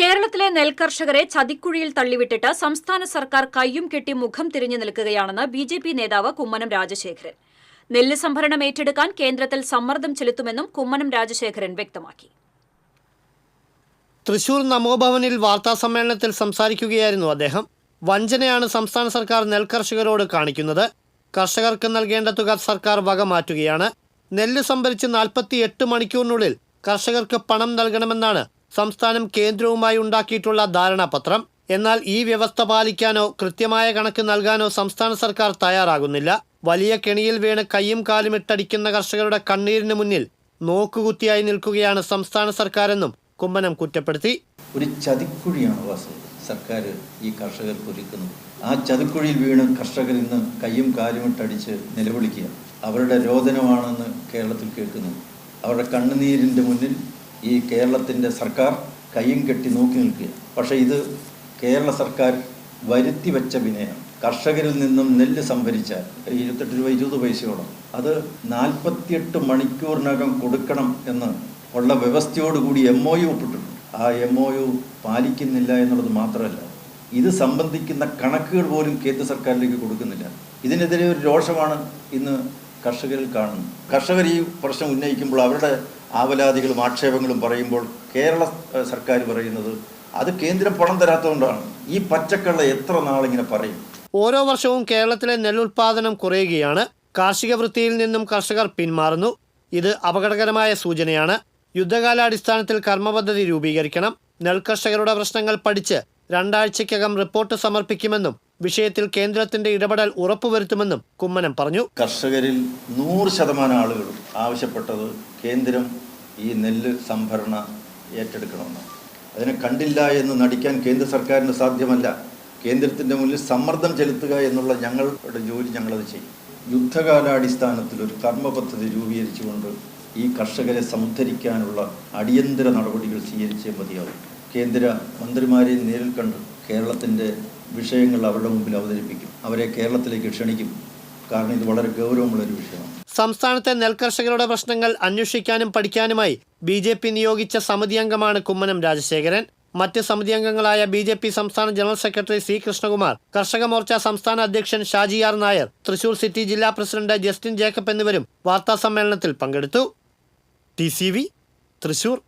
കേരളത്തിലെ നെൽകർഷകരെ ചതിക്കുഴിയിൽ തള്ളിവിട്ടിട്ട് സംസ്ഥാന സർക്കാർ കയ്യും കെട്ടി മുഖം തിരിഞ്ഞു നിൽക്കുകയാണെന്ന് ബി ജെ പി നേതാവ് കുമ്മനം രാജശേഖരൻ. നെല്ല് സംഭരണം ഏറ്റെടുക്കാൻ കേന്ദ്രത്തിൽ സമ്മർദ്ദം ചെലുത്തുമെന്നും കുമ്മനം രാജശേഖരൻ വ്യക്തമാക്കി. തൃശൂർ നമോഭവനിൽ വാർത്താ സമ്മേളനത്തിൽ സംസാരിക്കുകയായിരുന്നു അദ്ദേഹം. വഞ്ചനയാണ് സംസ്ഥാന സർക്കാർ നെൽകർഷകരോട് കാണിക്കുന്നത്. കർഷകർക്ക് നൽകേണ്ട തുക സർക്കാർ വക മാറ്റുകയാണ്. നെല്ല് സംഭരിച്ച് നാൽപ്പത്തി എട്ട് മണിക്കൂറിനുള്ളിൽ കർഷകർക്ക് പണം നൽകണമെന്നാണ് സംസ്ഥാനം കേന്ദ്രവുമായി ഉണ്ടാക്കിയിട്ടുള്ള ധാരണാപത്രം. എന്നാൽ ഈ വ്യവസ്ഥ പാലിക്കാനോ കൃത്യമായ കണക്ക് നൽകാനോ സംസ്ഥാന സർക്കാർ തയ്യാറാകുന്നില്ല. വലിയ കെണിയിൽ വീണ് കയ്യും കാലും ഇട്ടടിക്കുന്ന കർഷകരുടെ കണ്ണീരിന് മുന്നിൽ നോക്കുകുത്തിയായി നിൽക്കുകയാണ് സംസ്ഥാന സർക്കാരെന്നും കുമ്മനം കുറ്റപ്പെടുത്തി. ഒരു ചതിക്കുഴിയാണ് സർക്കാർ ഈ കർഷകർക്ക് ഒരുക്കുന്നത് ആ ചതിക്കുഴിയിൽ വീണ് കർഷകർ ഇന്ന് കയ്യും കാലുമിട്ടടിച്ച് നിലവിളിക്കുക അവരുടെ രോദനമാണെന്ന് കേരളത്തിൽ കേൾക്കുന്നു. അവരുടെ കണ്ണുനീരിന്റെ മുന്നിൽ ഈ കേരളത്തിന്റെ സർക്കാർ കയ്യും കെട്ടി നോക്കി നിൽക്കുക പക്ഷേ ഇത് കേരള സർക്കാർ വരുത്തി വെച്ച വിനയം. കർഷകരിൽ നിന്നും നെല്ല് സംഭരിച്ചാൽ ഇരുപത്തെട്ട് രൂപ ഇരുപത് പൈസയോളം അത് നാൽപ്പത്തിയെട്ട് മണിക്കൂറിനകം കൊടുക്കണം എന്ന് ഉള്ള വ്യവസ്ഥയോടുകൂടി എം ഒ യു ഒപ്പിട്ടിട്ടുണ്ട്. ആ എം ഒ യു പാലിക്കുന്നില്ല എന്നുള്ളത് മാത്രമല്ല ഇത് സംബന്ധിക്കുന്ന കണക്കുകൾ പോലും കേന്ദ്ര സർക്കാരിലേക്ക് കൊടുക്കുന്നില്ല. ഇതിനെതിരെ ഒരു രോഷമാണ് ഇന്ന് കർഷകരിൽ കാണുന്നത്. കർഷകർ ഈ പ്രശ്നം ഉന്നയിക്കുമ്പോൾ അവരുടെ ആവലാതികളും ആക്ഷേപങ്ങളും പറയുമ്പോൾ കേരള സർക്കാർ പറയുന്നത് അത് കേന്ദ്രം പണം തരാത്തതുകൊണ്ടാണ്. ഈ പച്ചക്കള്ള എത്ര നാളിങ്ങനെ പറയും? ഓരോ വർഷവും കേരളത്തിലെ നെല്ലുൽപാദനം കുറയുകയാണ്. കാർഷിക വൃത്തിയിൽ നിന്നും കർഷകർ പിന്മാറുന്നു. ഇത് അപകടകരമായ സൂചനയാണ്. യുദ്ധകാലാടിസ്ഥാനത്തിൽ കർമ്മപദ്ധതി രൂപീകരിക്കണം. നെൽകർഷകരുടെ പ്രശ്നങ്ങൾ പഠിച്ച് രണ്ടാഴ്ചയ്ക്കകം റിപ്പോർട്ട് സമർപ്പിക്കുമെന്നും വിഷയത്തിൽ കേന്ദ്രത്തിന്റെ ഇടപെടൽ ഉറപ്പുവരുത്തുമെന്നും കുമ്മനം പറഞ്ഞു. കർഷകരിൽ നൂറ് ശതമാനം ആളുകളും ആവശ്യപ്പെട്ടത് കേന്ദ്രം ഈ നെല്ല് സംഭരണ ഏറ്റെടുക്കണമെന്ന് അതിനെ കണ്ടില്ല എന്ന് നടിക്കാൻ കേന്ദ്ര സർക്കാരിന് സാധ്യമല്ല. കേന്ദ്രത്തിന്റെ മുന്നിൽ സമ്മർദ്ദം ചെലുത്തുക എന്നുള്ള ഞങ്ങളുടെ ജോലി ഞങ്ങളത് ചെയ്യും. യുദ്ധകാലാടിസ്ഥാനത്തിൽ ഒരു കർമ്മ പദ്ധതി രൂപീകരിച്ചുകൊണ്ട് ഈ കർഷകരെ സംധരിക്കാനുള്ള അടിയന്തര നടപടികൾ സ്വീകരിച്ചേ മതിയാവും. കേന്ദ്ര മന്ത്രിമാരെ നേരിൽ കണ്ട് കേരളത്തിന്റെ വിഷയങ്ങൾ അവരുടെ മുമ്പിൽ അവതരിപ്പിക്കും. അവരെ കേരളത്തിലേക്ക് ക്ഷണിക്കും. കാരണം ഇത് വളരെ ഗൗരവമുള്ളൊരു വിഷയമാണ്. സംസ്ഥാനത്തെ നെൽകർഷകരുടെ പ്രശ്നങ്ങൾ അന്വേഷിക്കാനും പഠിക്കാനുമായി ബി ജെ പി നിയോഗിച്ച സമിതി അംഗമാണ് കുമ്മനം രാജശേഖരൻ. മറ്റ് സമിതി അംഗങ്ങളായ ബി ജെ പി സംസ്ഥാന general secretary C Krishnakumar Karshaka Morcha സംസ്ഥാന അധ്യക്ഷൻ ഷാജി ആർ നായർ തൃശൂർ സിറ്റി ജില്ലാ പ്രസിഡന്റ് ജസ്റ്റിൻ ജേക്കബ് എന്നിവരും വാർത്താസമ്മേളനത്തിൽ പങ്കെടുത്തു. T C V Thrissur.